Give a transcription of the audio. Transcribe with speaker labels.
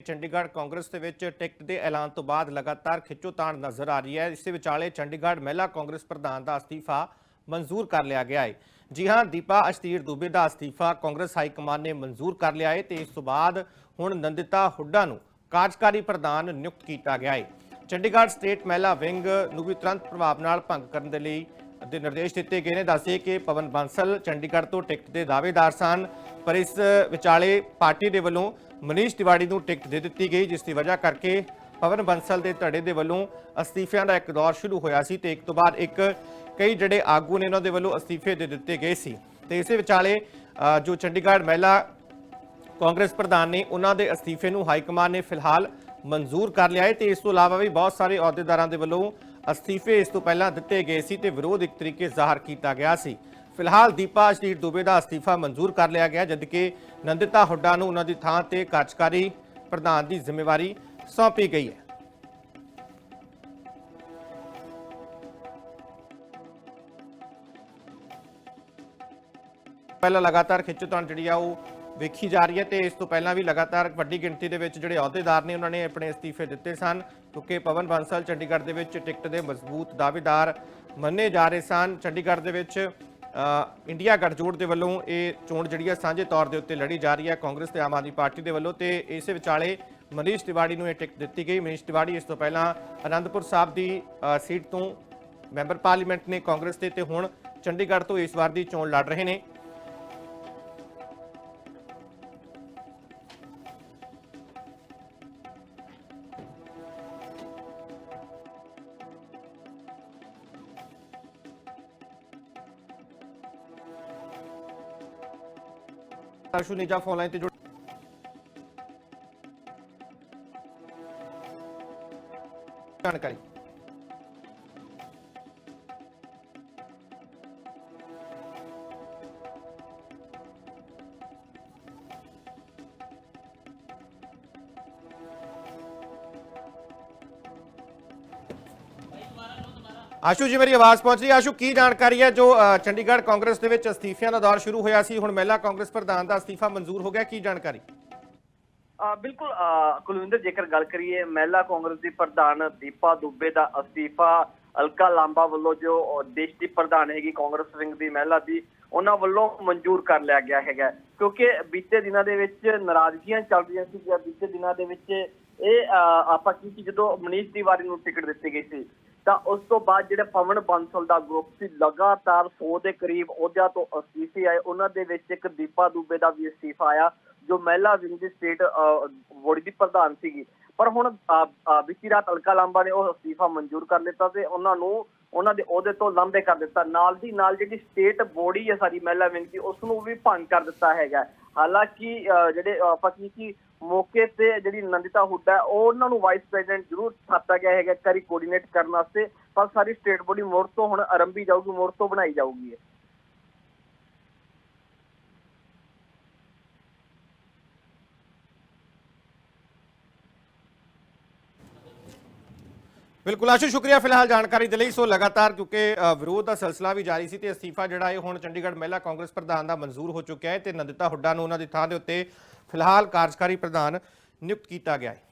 Speaker 1: ਚੰਡੀਗੜ੍ਹ ਕਾਂਗਰਸ ਦੇ ਵਿੱਚ ਟਿਕਟ ਦੇ ਐਲਾਨ ਤੋਂ ਬਾਅਦ ਲਗਾਤਾਰ ਖਿੱਚੋਤਾਣ ਨਜ਼ਰ ਆ ਰਹੀ ਹੈ। ਇਸੇ ਵਿਚਾਲੇ ਚੰਡੀਗੜ੍ਹ ਮਹਿਲਾ ਕਾਂਗਰਸ ਪ੍ਰਧਾਨ ਦਾ ਅਸਤੀਫਾ ਮਨਜ਼ੂਰ ਕਰ ਲਿਆ ਗਿਆ ਹੈ। ਜੀ ਹਾਂ, ਦੀਪਾ ਅਸ਼ਤੀਰ ਦੂਬੇ ਦਾ ਅਸਤੀਫਾ ਕਾਂਗਰਸ ਹਾਈ ਕਮਾਨ ਨੇ ਮਨਜ਼ੂਰ ਕਰ ਲਿਆ ਹੈ ਤੇ ਇਸ ਤੋਂ ਬਾਅਦ ਹੁਣ ਨੰਦਿਤਾ ਹੁੱਡਾ ਨੂੰ ਕਾਰਜਕਾਰੀ ਪ੍ਰਧਾਨ ਨਿਯੁਕਤ ਕੀਤਾ ਗਿਆ ਹੈ। ਚੰਡੀਗੜ੍ਹ ਸਟੇਟ ਮਹਿਲਾ ਵਿੰਗ ਨੂੰ ਵੀ ਤੁਰੰਤ ਪ੍ਰਭਾਵ ਨਾਲ ਭੰਗ ਕਰਨ ਦੇ ਲਈ ਦੇ ਨਿਰਦੇਸ਼ ਦਿੱਤੇ ਗਏ ਨੇ ਦੱਸੇ ਕਿ ਪਵਨ ਬਾਂਸਲ ਚੰਡੀਗੜ੍ਹ ਤੋਂ ਟਿਕਟ ਦੇ ਦਾਅਵੇਦਾਰ ਸਨ, ਪਰ ਇਸ ਵਿਚਾਲੇ ਪਾਰਟੀ ਦੇ ਵੱਲੋਂ ਮਨੀਸ਼ ਤਿਵਾੜੀ ਨੂੰ ਟਿਕਟ ਦੇ ਦਿੱਤੀ ਗਈ, ਜਿਸ ਦੀ ਵਜ੍ਹਾ ਕਰਕੇ ਪਵਨ ਬੰਸਲ ਦੇ ਧੜੇ ਦੇ ਵੱਲੋਂ ਅਸਤੀਫਿਆਂ ਦਾ ਇੱਕ ਦੌਰ ਸ਼ੁਰੂ ਹੋਇਆ ਸੀ ਤੇ ਇੱਕ ਤੋਂ ਬਾਅਦ ਇੱਕ ਕਈ ਜਿਹੜੇ ਆਗੂ ਨੇ ਉਹਨਾਂ ਦੇ ਵੱਲੋਂ ਅਸਤੀਫੇ ਦੇ ਦਿੱਤੇ ਗਏ ਸੀ। ਤੇ ਇਸੇ ਵਿਚਾਲੇ ਜੋ ਚੰਡੀਗੜ੍ਹ ਮਹਿਲਾ ਕਾਂਗਰਸ ਪ੍ਰਧਾਨ ਨੇ ਉਹਨਾਂ ਦੇ ਅਸਤੀਫੇ ਨੂੰ ਹਾਈ ਕਮਾਨ ਨੇ ਫਿਲਹਾਲ ਮਨਜ਼ੂਰ ਕਰ ਲਿਆ ਹੈ ਤੇ ਇਸ ਤੋਂ ਇਲਾਵਾ ਵੀ ਬਹੁਤ ਸਾਰੇ ਅਹੁਦੇਦਾਰਾਂ ਦੇ ਵੱਲੋਂ ਅਸਤੀਫੇ ਇਸ ਤੋਂ ਪਹਿਲਾਂ ਦਿੱਤੇ ਗਏ ਸੀ ਤੇ ਵਿਰੋਧ ਇੱਕ ਤਰੀਕੇ ਜ਼ਾਹਰ ਕੀਤਾ ਗਿਆ ਸੀ। ਫਿਲਹਾਲ ਦੀਪਾ ਅਸ਼ਟੀਰ ਦੁਬੇ ਦਾ ਅਸਤੀਫਾ ਮਨਜ਼ੂਰ ਕਰ ਲਿਆ ਗਿਆ, ਜਦਕਿ ਨੰਦਿਤਾ ਹੁੱਡਾ ਨੂੰ ਉਹਨਾਂ ਦੀ ਥਾਂ ਤੇ ਕਾਰਜਕਾਰੀ ਪ੍ਰਧਾਨ ਦੀ ਜ਼ਿੰਮੇਵਾਰੀ ਸੌਂਪੀ ਗਈ ਹੈ। ਪਹਿਲਾਂ ਲਗਾਤਾਰ ਖਿੱਚੋਤਾਣ ਜਿਹੜੀ ਆ ਉਹ ਵੇਖੀ ਜਾ ਰਹੀ ਹੈ ਤੇ ਇਸ ਤੋਂ ਪਹਿਲਾਂ ਵੀ ਲਗਾਤਾਰ ਵੱਡੀ ਗਿਣਤੀ ਦੇ ਵਿੱਚ ਜਿਹੜੇ ਅਹੁਦੇਦਾਰ ਨੇ, ਉਹਨਾਂ ਨੇ ਆਪਣੇ ਅਸਤੀਫੇ ਦਿੱਤੇ ਸਨ। ਕਿਉਂਕਿ ਪਵਨ ਬੰਸਲ ਚੰਡੀਗੜ੍ਹ ਦੇ ਵਿੱਚ ਟਿਕਟ ਦੇ ਮਜ਼ਬੂਤ ਦਾਅਵੇਦਾਰ ਮੰਨੇ ਜਾ ਰਹੇ ਸਨ। ਚੰਡੀਗੜ੍ਹ ਦੇ ਵਿੱਚ ਇੰਡੀਆ ਗੱਠਜੋੜ ਦੇ ਵੱਲੋਂ ਇਹ ਚੋਣ ਜਿਹੜੀ ਹੈ ਸਾਂਝੇ ਤੌਰ ਦੇ ਉੱਤੇ ਲੜੀ ਜਾ ਰਹੀ ਹੈ। ਕਾਂਗਰਸ ਤੇ ਆਮ ਆਦਮੀ ਪਾਰਟੀ ਦੇ ਵੱਲੋਂ ਤੇ ਇਸੇ ਵਿਚਾਲੇ ਮਨੀਸ਼ ਤਿਵਾੜੀ ਨੂੰ ਇਹ ਟਿਕਟ ਦਿੱਤੀ ਗਈ। ਮਨੀਸ਼ ਤਿਵਾੜੀ ਇਸ ਤੋਂ ਪਹਿਲਾਂ ਅਨੰਦਪੁਰ ਸਾਹਿਬ ਦੀ ਸੀਟ ਤੋਂ ਮੈਂਬਰ ਪਾਰਲੀਮੈਂਟ ਨੇ ਕਾਂਗਰਸ ਦੇ ਤੇ ਹੁਣ ਚੰਡੀਗੜ੍ਹ ਤੋਂ ਇਸ ਵਾਰ ਦੀ ਚੋਣ ਲੜ ਰਹੇ ਨੇ। তারশু নিজাফ অনলাইনতে জুড়ে जानकारी ਆਸ਼ੂ ਜੀ ਮੇਰੀ ਆਵਾਜ਼ ਪਹੁੰਚ ਰਹੀ ਹੈ? ਆਸ਼ੂ ਕੀ ਜਾਣਕਾਰੀ ਹੈ ਜੋ ਅ, ਚੰਡੀਗੜ੍ਹ ਕਾਂਗਰਸ ਦੇ ਵਿੱਚ ਅਸਤੀਫਿਆਂ ਦਾ ਦੌਰ ਸ਼ੁਰੂ ਹੋਇਆ ਸੀ? ਹੁਣ ਮਹਿਲਾ ਕਾਂਗਰਸ ਪ੍ਰਧਾਨ ਦਾ ਅਸਤੀਫਾ ਮਨਜ਼ੂਰ ਹੋ ਗਿਆ ਕੀ ਜਾਣਕਾਰੀ?
Speaker 2: ਆ ਬਿਲਕੁਲ ਆ, ਕੁਲਵਿੰਦਰ ਜੇਕਰ ਗੱਲ ਕਰੀਏ ਮਹਿਲਾ ਕਾਂਗਰਸ ਦੀ ਪ੍ਰਧਾਨ ਦੀਪਾ ਦੁਬੇ ਦਾ ਅਸਤੀਫਾ ਅਲਕਾ ਲਾਂਬਾ ਵੱਲੋਂ ਜੋ ਅ, ਦੇਸ਼ ਦੀ ਪ੍ਰਧਾਨ ਹੈਗੀ ਕਾਂਗਰਸ ਵਿੰਗ ਦੀ ਮਹਿਲਾ ਦੀ ਉਹਨਾਂ ਵੱਲੋਂ ਮਨਜ਼ੂਰ ਕਰ ਲਿਆ ਗਿਆ ਹੈਗਾ। ਕਿਉਂਕਿ ਬੀਤੇ ਦਿਨਾਂ ਦੇ ਵਿੱਚ ਨਾਰਾਜ਼ਗੀਆਂ ਚੱਲ ਰਹੀਆਂ ਸੀ ਜਾਂ ਬੀਤੇ ਦਿਨਾਂ ਦੇ ਵਿੱਚ ਇਹ ਅ, ਆਪਾਂ ਕੀ ਸੀ ਜਦੋਂ ਮਨੀਸ਼ ਤਿਵਾਰੀ ਨੂੰ ਟਿਕਟ ਦਿੱਤੀ ਗਈ ਸੀ ਤਾਂ ਉਸ ਤੋਂ ਬਾਅਦ ਜਿਹੜੇ ਪਵਨ ਬੰਸਲ ਦਾ ਗਰੁੱਪ ਸੀ ਲਗਾਤਾਰ 100 ਦੇ ਕਰੀਬ ਅਹੁਦਿਆਂ ਤੋਂ ਅਸਤੀਫੇ ਆਏ। ਉਹਨਾਂ ਦੇ ਵਿੱਚ ਇੱਕ ਦੀਪਾ ਦੁਬੇ ਦਾ ਵੀ ਅਸਤੀਫਾ ਆਇਆ ਜੋ ਮਹਿਲਾ ਵਿੰਗ ਦੀ ਸਟੇਟ ਬੋਡੀ ਦੀ ਪ੍ਰਧਾਨ ਸੀਗੀ। ਪਰ ਹੁਣ ਅ, ਬੀਤੀ ਰਾਤ ਅਲਕਾ ਲਾਂਬਾ ਨੇ ਉਹ ਅਸਤੀਫਾ ਮਨਜ਼ੂਰ ਕਰ ਲਿੱਤਾ ਤੇ ਉਹਨਾਂ ਨੂੰ ਉਹਨਾਂ ਦੇ ਅਹੁਦੇ ਤੋਂ ਲਾਂਭੇ ਕਰ ਦਿੱਤਾ। ਨਾਲ ਦੀ ਨਾਲ ਜਿਹੜੀ ਸਟੇਟ ਬੋਡੀ ਹੈ ਸਾਡੀ ਮਹਿਲਾ ਵਿੰਗ ਦੀ ਉਸ ਨੂੰ ਵੀ ਭੰਗ ਕਰ ਦਿੱਤਾ ਹੈਗਾ। ਹਾਲਾਂਕਿ ਅ, ਜਿਹੜੇ ਅ, ਆਪਾਂ ਕੀ ਕੀ ਮੌਕੇ ਤੇ ਜਿਹੜੀ ਨੰਦਿਤਾ ਹੁੱਡਾ ਉਹ ਉਹਨਾਂ ਨੂੰ ਵਾਈਸ ਪ੍ਰੈਜ਼ੀਡੈਂਟ ਜ਼ਰੂਰ ਥਾਪਿਆ ਗਿਆ ਹੈਗਾ ਕਰੀ ਕੋਆਰਡੀਨੇਟ ਕਰਨ ਵਾਸਤੇ। ਪਰ ਸਾਰੀ ਸਟੇਟ ਬੋਡੀ ਮੋੜ ਤੋਂ ਹੁਣ ਆਰੰਭੀ ਜਾਊਗੀ, ਮੋੜ ਤੋਂ ਬਣਾਈ ਜਾਊਗੀ
Speaker 1: ਬਿਲਕੁਲ ਆਸ਼ੂ, ਸ਼ੁਕਰੀਆ ਫਿਲਹਾਲ ਜਾਣਕਾਰੀ ਦੇ ਲਈ। ਸੋ ਲਗਾਤਾਰ ਕਿਉਂਕਿ ਵਿਰੋਧ ਦਾ ਸਿਲਸਿਲਾ ਵੀ ਜਾਰੀ ਸੀ ਤੇ ਅਸਤੀਫਾ ਜਿਹੜਾ ਇਹ ਹੁਣ ਚੰਡੀਗੜ੍ਹ ਮਹਿਲਾ ਕਾਂਗਰਸ ਪ੍ਰਧਾਨ ਦਾ ਮਨਜ਼ੂਰ ਹੋ ਚੁੱਕਿਆ ਹੈ ਤੇ ਨੰਦਿਤਾ ਹੁੱਡਾ ਨੂੰ ਉਹਨਾਂ ਦੀ ਥਾਂ ਦੇ ਉੱਤੇ ਫਿਲਹਾਲ ਕਾਰਜਕਾਰੀ ਪ੍ਰਧਾਨ ਨਿਯੁਕਤ ਕੀਤਾ ਗਿਆ ਹੈ।